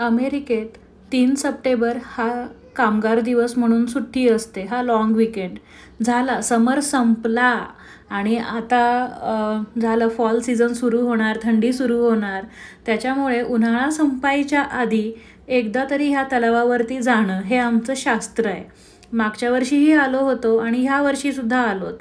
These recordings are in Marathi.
अमेरिकेत तीन सप्टेंबर हा कामगार दिवस म्हणून सुट्टी असते हा लाँग विकेंड झाला समर संपला आणि आता झालं फॉल सीझन सुरू होणार थंडी सुरू होणार. त्याच्यामुळे उन्हाळा संपायच्या आधी एकदा तरी ह्या तलावावरती जाणं हे आमचं शास्त्र आहे. मागच्या वर्षीही आलो होतो आणि ह्या वर्षीसुद्धा आलोत.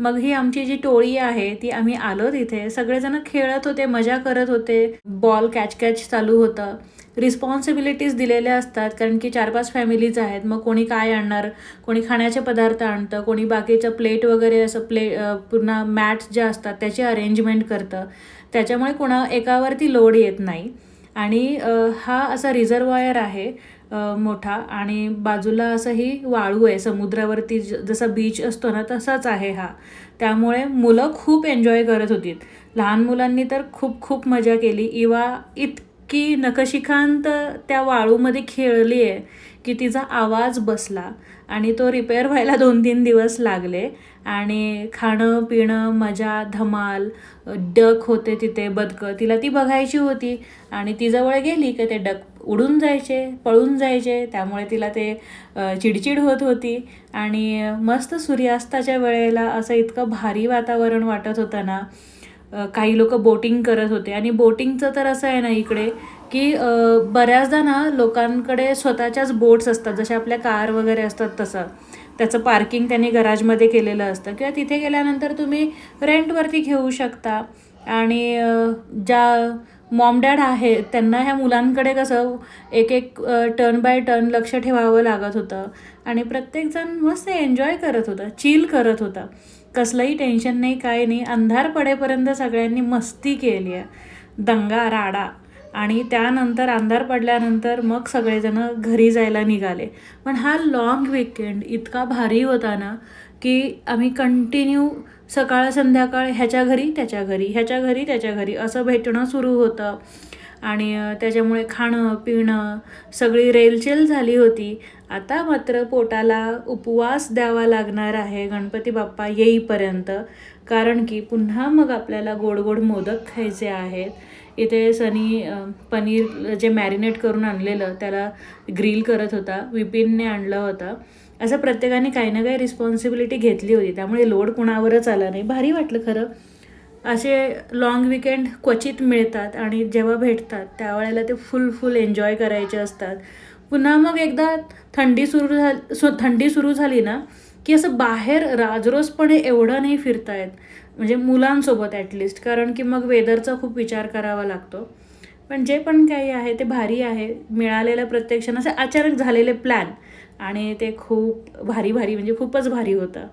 मग ही आमची जी टोळी आहे ती आम्ही आलो तिथे सगळेजण खेळत होते मजा करत होते. बॉल कॅच कॅच चालू होतं. रिस्पॉन्सिबिलिटीज दिलेल्या असतात कारण की चार पाच फॅमिलीज आहेत. मग कोणी काय आणणार? कोणी खाण्याचे पदार्थ आणतं कोणी बाकीचं प्लेट वगैरे असं प्ले पुन्हा मॅट्स ज्या असतात त्याची अरेंजमेंट करतं. त्याच्यामुळे कोणा एकावरती लोड येत नाही. आणि हा असा रिझर्वायर आहे मोठा. आणि बाजूला असंही वाळू आहे समुद्रावरती ज- जसा बीच असतो ना तसाच आहे हा. त्यामुळे मुलं खूप एन्जॉय करत होती लहान मुलांनी तर खूप खूप मजा केली. इवा इतकी नकशिकांत त्या वाळूमध्ये खेळली आहे की तिचा आवाज बसला आणि तो रिपेअर व्हायला दोन तीन दिवस लागले आणि खाणं पिणं मजा धमाल डक होते तिथे बदकं. तिला ती बघायची होती आणि ती जवळ गेली की ते डक उडून जायचे पळून जायचे. त्यामुळे तिला ते चिडचिड होत होती आणि मस्त सूर्यास्ताच्या वेळेला असं इतकं भारी वातावरण वाटत होतं ना काही लोक बोटिंग करत होते. आणि बोटिंगचं तर असं आहे ना इकडे की बऱ्याचदा ना लोकांकडे स्वतःच्याच बोट्स असतात. जशा आपल्या कार वगैरे असतात तसं. त्याचं पार्किंग त्यांनी गराजमध्ये केलेलं असतं. किंवा तिथे गेल्यानंतर तुम्ही रेंटवरती घेऊ शकता. आणि ज्या मॉम डॅड आहे त्यांना ह्या मुलांकडे कसं एक एक टर्न बाय टर्न लक्ष ठेवावं लागत होतं. आणि प्रत्येकजण मस्त एन्जॉय करत होता चिल करत होता. कसलंही टेन्शन नाही काय नाही. अंधार पडेपर्यंत सगळ्यांनी मस्ती केली आहे. दंगा राडा. आणि त्यानंतर अंधार पडल्यानंतर मग सगळेजण घरी जायला निघाले. पण हा लाँग विकेंड इतका भारी होता ना की आम्ही कंटिन्यू सकाळ संध्याकाळ ह्याच्या घरी त्याच्या घरी ह्याच्या घरी त्याच्या घरी असं भेटणं सुरू होतं. आणि त्याच्यामुळे खाणं पिणं सगळी रेलचेल झाली होती. आता मात्र पोटाला उपवास द्यावा लागणार आहे गणपती बाप्पा येईपर्यंत. कारण की पुन्हा मग आपल्याला गोड गोड मोदक खायचे आहेत. इथे सनी पनीर जे मॅरिनेट करून आणलेलं त्याला ग्रिल करत होता विपिनने आणलं होतं. असं प्रत्येकाने काही ना काही रिस्पॉन्सिबिलिटी घेतली होती. त्यामुळे लोड कुणावरच आला नाही. भारी वाटलं खरं. असे लाँग विकेंड क्वचित मिळतात आणि जेव्हा भेटतात त्यावेळेला ते फुल फुल एन्जॉय करायचे असतात. पुन्हा मग एकदा थंडी सुरू झाली सो थंडी सुरू झाली ना की असं बाहेर राजरोसपणे एवढं नाही फिरता येत म्हणजे मुलांसोबत ॲटलिस्ट कारण की मग वेदरचा खूप विचार करावा लागतो. पण जे पण काही आहे ते भारी आहे. मिळालेलं प्रत्यक्षानं असे अचानक झालेले प्लॅन आणि ते खूप भारी भारी म्हणजे खूपच भारी होतं.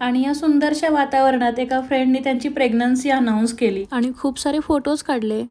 आणि या सुंदरशा वातावरणात एका फ्रेंडनी त्यांची प्रेग्नन्सी अनाऊन्स केली. आणि खूप सारे फोटोज काढले.